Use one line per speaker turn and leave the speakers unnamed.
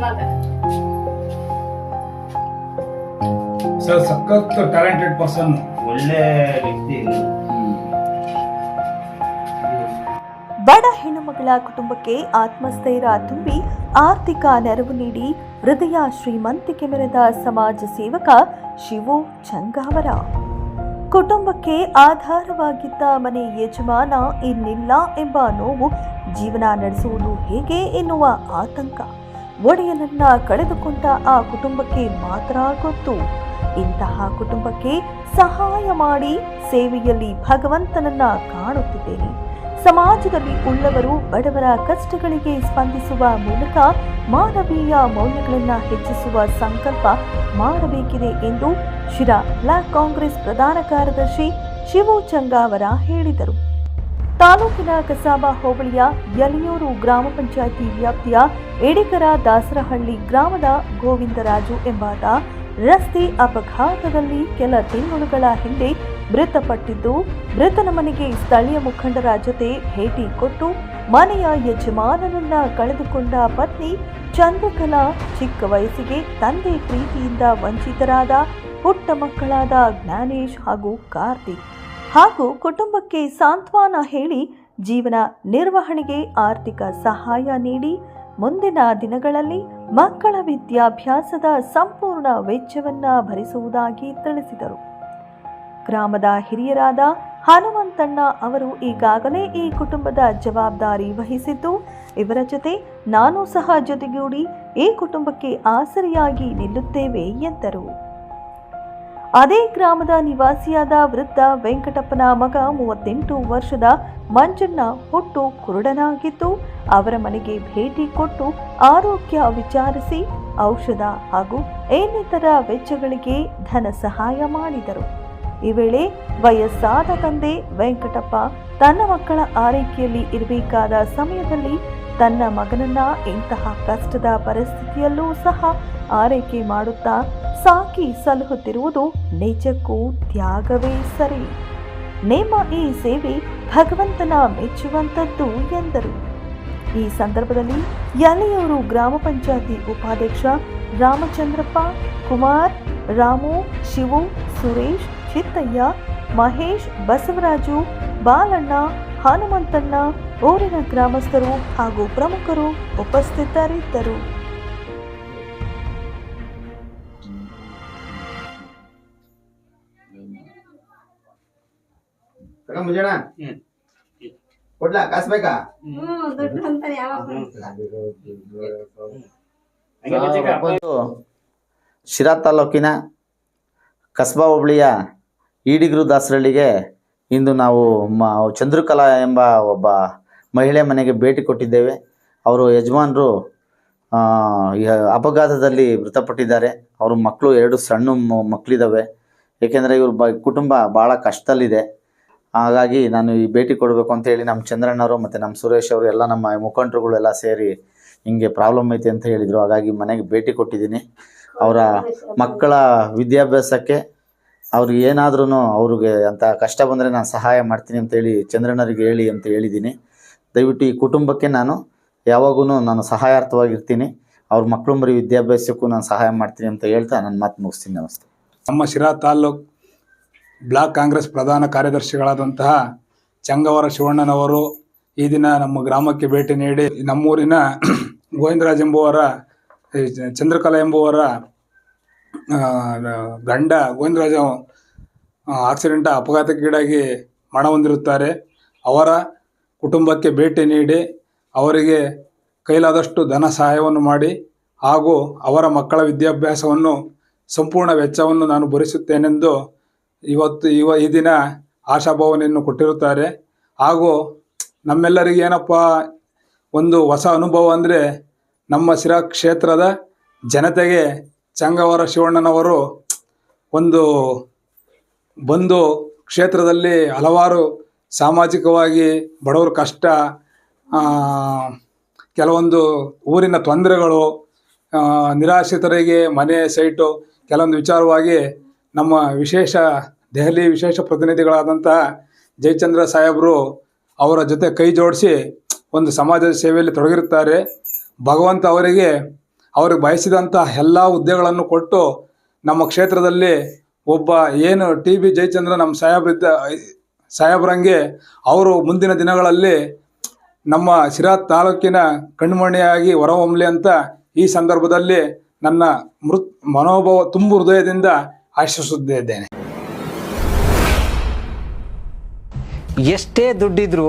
ಇವಾಗ.
ಸರ್ ಸಖತ್ talented person
ಒಳ್ಳೆ ವ್ಯಕ್ತಿ
ಬಡ ಹೆಣ್ಣುಮಗಳ ಕುಟುಂಬಕ್ಕೆ ಆತ್ಮಸ್ಥೈರ್ಯ ತುಂಬಿ ಆರ್ಥಿಕ ನೆರವು ನೀಡಿ ಹೃದಯ ಶ್ರೀಮಂತಿಕೆ ಮೆರೆದ ಸಮಾಜ ಸೇವಕ ಶಿವು ಚಂಗಾವರ. ಕುಟುಂಬಕ್ಕೆ ಆಧಾರವಾಗಿದ್ದ ಮನೆ ಯಜಮಾನ ಇನ್ನಿಲ್ಲ ಎಂಬ ನೋವು ಜೀವನ ನಡೆಸುವುದು ಹೇಗೆ ಎನ್ನುವ ಆತಂಕ. ಒಡೆಯನನ್ನ ಕಳೆದುಕೊಂಡ ಆ ಕುಟುಂಬಕ್ಕೆ ಮಾತ್ರ ಗೊತ್ತು. ಇಂತಹ ಕುಟುಂಬಕ್ಕೆ ಸಹಾಯ ಮಾಡಿ ಸೇವೆಯಲ್ಲಿ ಭಗವಂತನನ್ನ ಕಾಣುತ್ತಿದ್ದೇನೆ. ಸಮಾಜದಲ್ಲಿ ಉಳ್ಳವರು ಬಡವರ ಕಷ್ಟಗಳಿಗೆ ಸ್ಪಂದಿಸುವ ಮೂಲಕ ಮಾನವೀಯ ಮೌಲ್ಯಗಳನ್ನು ಹೆಚ್ಚಿಸುವ ಸಂಕಲ್ಪ ಮಾಡಬೇಕಿದೆ ಎಂದು ಶಿರಾ ಬ್ಲಾಕ್ ಕಾಂಗ್ರೆಸ್ ಪ್ರಧಾನ ಕಾರ್ಯದರ್ಶಿ ಶಿವು ಚಂಗಾವರ ಹೇಳಿದರು. ತಾಲೂಕಿನ ಕಸಾಬ ಹೋಬಳಿಯ ಯಲಿಯೂರು ಗ್ರಾಮ ಪಂಚಾಯಿತಿ ವ್ಯಾಪ್ತಿಯ ಎಡಿಕರ ದಾಸರಹಳ್ಳಿ ಗ್ರಾಮದ ಗೋವಿಂದರಾಜು ಎಂಬಾತ ರಸ್ತೆ ಅಪಘಾತದಲ್ಲಿ ಕೆಲ ತಿಂಗಳುಗಳ ಹಿಂದೆ ಮೃತಪಟ್ಟಿದ್ದು, ಮೃತನ ಮನೆಗೆ ಸ್ಥಳೀಯ ಮುಖಂಡರ ಜೊತೆ ಭೇಟಿ ಕೊಟ್ಟು ಮನೆಯ ಯಜಮಾನನನ್ನ ಕಳೆದುಕೊಂಡ ಪತ್ನಿ ಚಂದ್ರಕಲಾ ಚಿಕ್ಕ ವಯಸ್ಸಿಗೆ ತಂದೆ ಪ್ರೀತಿಯಿಂದ ವಂಚಿತರಾದ ಪುಟ್ಟ ಮಕ್ಕಳಾದ ಜ್ಞಾನೇಶ್ ಹಾಗೂ ಕಾರ್ತಿಕ್. ಹಾಗೂ ಕುಟುಂಬಕ್ಕೆ ಸಾಂತ್ವನ ಹೇಳಿ ಜೀವನ ನಿರ್ವಹಣೆಗೆ ಆರ್ಥಿಕ ಸಹಾಯ ನೀಡಿ ಮುಂದಿನ ದಿನಗಳಲ್ಲಿ ಮಕ್ಕಳ ವಿದ್ಯಾಭ್ಯಾಸದ ಸಂಪೂರ್ಣ ವೆಚ್ಚವನ್ನ ಭರಿಸುವುದಾಗಿ ತಿಳಿಸಿದರು. ಗ್ರಾಮದ ಹಿರಿಯರಾದ ಹನುಮಂತಣ್ಣ ಅವರು ಈಗಾಗಲೇ ಈ ಕುಟುಂಬದ ಜವಾಬ್ದಾರಿ ವಹಿಸಿದ್ದು, ಇವರ ಜೊತೆ ನಾನು ಸಹ ಜೊತೆಗೂಡಿ ಈ ಕುಟುಂಬಕ್ಕೆ ಆಸರೆಯಾಗಿ ನಿಲ್ಲುತ್ತೇವೆ ಎಂದರು. ಅದೇ ಗ್ರಾಮದ ನಿವಾಸಿಯಾದ ವೃದ್ಧ ವೆಂಕಟಪ್ಪನ ಮಗ ಮೂವತ್ತೆಂಟು ವರ್ಷದ ಮಂಜಣ್ಣ ಹುಟ್ಟು ಕುರುಡನಾಗಿದ್ದು, ಅವರ ಮನೆಗೆ ಭೇಟಿ ಕೊಟ್ಟು ಆರೋಗ್ಯ ವಿಚಾರಿಸಿ ಔಷಧ ಹಾಗೂ ಇನ್ನಿತರ ವೆಚ್ಚಗಳಿಗೆ ಧನ ಸಹಾಯ ಮಾಡಿದರು. ಈ ವೇಳೆ ವಯಸ್ಸಾದ ತಂದೆ ವೆಂಕಟಪ್ಪ ತನ್ನ ಮಕ್ಕಳ ಆರೈಕೆಯಲ್ಲಿ ಇರಬೇಕಾದ ಸಮಯದಲ್ಲಿ ತನ್ನ ಮಗನನ್ನ ಇಂತಹ ಕಷ್ಟದ ಪರಿಸ್ಥಿತಿಯಲ್ಲೂ ಸಹ ಆರೈಕೆ ಮಾಡುತ್ತಾ ಸಾಕಿ ಸಲಹುತ್ತಿರುವುದು ನಿಜಕ್ಕೂ ತ್ಯಾಗವೇ ಸರಿ. ನಿಮ್ಮ ಈ ಸೇವೆ ಭಗವಂತನ ಮೆಚ್ಚುವಂಥದ್ದು ಎಂದರು. ಈ ಸಂದರ್ಭದಲ್ಲಿ ಯಲೆಯೂರು ಗ್ರಾಮ ಪಂಚಾಯತಿ ಉಪಾಧ್ಯಕ್ಷ ರಾಮಚಂದ್ರಪ್ಪ, ಕುಮಾರ್, ರಾಮು, ಶಿವು, ಸುರೇಶ್ ಚಿತ್ತಯ್ಯ ಮಹೇಶ್ ಬಸವರಾಜು ಬಾಲಣ್ಣ ಹನುಮಂತಣ್ಣ ಊರಿನ ಗ್ರಾಮಸ್ಥರು ಹಾಗೂ ಪ್ರಮುಖರು ಉಪಸ್ಥಿತರಿದ್ದರು
ಕೊಡ್ಲಾ ಕಾಸ್ ಬೇಕಾ
ಶಿರಾ ತಾಲೂಕಿನ ಕಸ್ಬಾ ಹೋಬಳಿಯ ಈಡಿಗರು ದಾಸರಳ್ಳಿಗೆ ಇಂದು ನಾವು ಮ, ಚಂದ್ರಕಲಾ ಎಂಬ ಒಬ್ಬ ಮಹಿಳೆ ಮನೆಗೆ ಭೇಟಿ ಕೊಟ್ಟಿದ್ದೇವೆ. ಅವರು ಯಜಮಾನರು ಈ ಅಪಘಾತದಲ್ಲಿ ಮೃತಪಟ್ಟಿದ್ದಾರೆ. ಅವರು ಮಕ್ಕಳು ಎರಡು ಸಣ್ಣ ಮಕ್ಕಳಿದ್ದಾವೆ ಏಕೆಂದರೆ ಇವ್ರ ಬ, ಕುಟುಂಬ ಭಾಳ ಕಷ್ಟದಲ್ಲಿದೆ. ಹಾಗಾಗಿ ನಾನು ಈ ಭೇಟಿ ಕೊಡಬೇಕು ಅಂತ ಹೇಳಿ ನಮ್ಮ ಚಂದ್ರಣ್ಣವರು ಮತ್ತು ನಮ್ಮ ಸುರೇಶ್ ಅವರು ಎಲ್ಲ ನಮ್ಮ ಮುಖಂಡರುಗಳೆಲ್ಲ ಸೇರಿ ಹಿಂಗೆ ಪ್ರಾಬ್ಲಮ್ ಐತೆ ಅಂತ ಹೇಳಿದರು. ಹಾಗಾಗಿ ಮನೆಗೆ ಭೇಟಿ ಕೊಟ್ಟಿದ್ದೀನಿ. ಅವರ ಮಕ್ಕಳ ವಿದ್ಯಾಭ್ಯಾಸಕ್ಕೆ ಅವ್ರಿಗೆ ಏನಾದ್ರೂ ಅವ್ರಿಗೆ ಅಂತ ಕಷ್ಟ ಬಂದರೆ ನಾನು ಸಹಾಯ ಮಾಡ್ತೀನಿ ಅಂತೇಳಿ ಚಂದ್ರಣ್ಣರಿಗೆ ಹೇಳಿ ಅಂತ ಹೇಳಿದ್ದೀನಿ ದಯವಿಟ್ಟು ಈ ಕುಟುಂಬಕ್ಕೆ ನಾನು ಯಾವಾಗೂ ನಾನು ಸಹಾಯಾರ್ಥವಾಗಿರ್ತೀನಿ. ಅವ್ರ ಮಕ್ಕಳು ಮರಿ ವಿದ್ಯಾಭ್ಯಾಸಕ್ಕೂ ನಾನು ಸಹಾಯ ಮಾಡ್ತೀನಿ ಅಂತ ಹೇಳ್ತಾ ನನ್ನ ಮಾತು ಮುಗಿಸ್ತೀನಿ. ನಮಸ್ತೆ.
ನಮ್ಮ ಶಿರಾ ತಾಲ್ಲೂಕ್ ಬ್ಲಾಕ್ ಕಾಂಗ್ರೆಸ್ ಪ್ರಧಾನ ಕಾರ್ಯದರ್ಶಿಗಳಾದಂತಹ ಚಂಗವರ ಶಿವಣ್ಣನವರು ಈ ದಿನ ನಮ್ಮ ಗ್ರಾಮಕ್ಕೆ ಭೇಟಿ ನೀಡಿ ನಮ್ಮೂರಿನ ಗೋವಿಂದರಾಜ್ ಎಂಬುವರ ಚಂದ್ರಕಲಾ ಎಂಬುವರ ಗಂಡ ಗೋವಿಂದರಾಜ ಆಕ್ಸಿಡೆಂಟ್ ಅಪಘಾತಕ್ಕೀಡಾಗಿ ಮಣ ಹೊಂದಿರುತ್ತಾರೆ. ಅವರ ಕುಟುಂಬಕ್ಕೆ ಭೇಟಿ ನೀಡಿ, ಅವರಿಗೆ ಕೈಲಾದಷ್ಟು ಧನ ಸಹಾಯವನ್ನು ಮಾಡಿ ಹಾಗೂ ಅವರ ಮಕ್ಕಳ ವಿದ್ಯಾಭ್ಯಾಸವನ್ನು, ಸಂಪೂರ್ಣ ವೆಚ್ಚವನ್ನು ನಾನು ಭರಿಸುತ್ತೇನೆಂದು ಇವತ್ತು ಇವ ಈ ದಿನ ಆಶಾಭಾವನೆಯನ್ನು ಕೊಟ್ಟಿರುತ್ತಾರೆ. ಹಾಗೂ ನಮ್ಮೆಲ್ಲರಿಗೆ ಏನಪ್ಪ, ಒಂದು ಹೊಸ ಅನುಭವ ಅಂದರೆ ನಮ್ಮ ಶಿರಾ ಕ್ಷೇತ್ರದ ಜನತೆಗೆ ಚಂಗವರ ಶಿವಣ್ಣನವರು ಒಂದು ಬಂದು ಕ್ಷೇತ್ರದಲ್ಲಿ ಹಲವಾರು ಸಾಮಾಜಿಕವಾಗಿ ಬಡವರ ಕಷ್ಟ ಕೆಲವೊಂದು ಊರಿನ ತೊಂದರೆಗಳು ನಿರಾಶ್ರಿತರಿಗೆ ಮನೆ, ಸೈಟು, ಕೆಲವೊಂದು ವಿಚಾರವಾಗಿ ನಮ್ಮ ವಿಶೇಷ ದೆಹಲಿ ವಿಶೇಷ ಪ್ರತಿನಿಧಿಗಳಾದಂಥ ಜಯಚಂದ್ರ ಸಾಹೇಬರು ಅವರ ಜೊತೆ ಕೈ ಜೋಡಿಸಿ ಒಂದು ಸಮಾಜದ ಸೇವೆಯಲ್ಲಿ ತೊಡಗಿರುತ್ತಾರೆ. ಭಗವಂತ ಅವರಿಗೆ ಅವ್ರಿಗೆ ಬಯಸಿದಂಥ ಎಲ್ಲ ಹುದ್ದೆಗಳನ್ನು ಕೊಟ್ಟು ನಮ್ಮ ಕ್ಷೇತ್ರದಲ್ಲಿ ಒಬ್ಬ ಏನು ಟಿ ಬಿ ಜಯಚಂದ್ರ ನಮ್ಮ ಸಾಹೇಬ್ರಿದ್ದ ಸಾಹೇಬ್ರಂಗೆ ಅವರು ಮುಂದಿನ ದಿನಗಳಲ್ಲಿ ನಮ್ಮ ಶಿರಾ ತಾಲೂಕಿನ ಕಣ್ಮಣಿಯಾಗಿ ಹೊರಹೊಮ್ಮಲಿ ಅಂತ ಈ ಸಂದರ್ಭದಲ್ಲಿ ನನ್ನ ಮೃತ್, ಮನೋಭಾವ ತುಂಬು ಹೃದಯದಿಂದ ಆಶಿಸುತ್ತಿದ್ದೇನೆ
ಎಷ್ಟೇ ದುಡ್ಡಿದ್ರೂ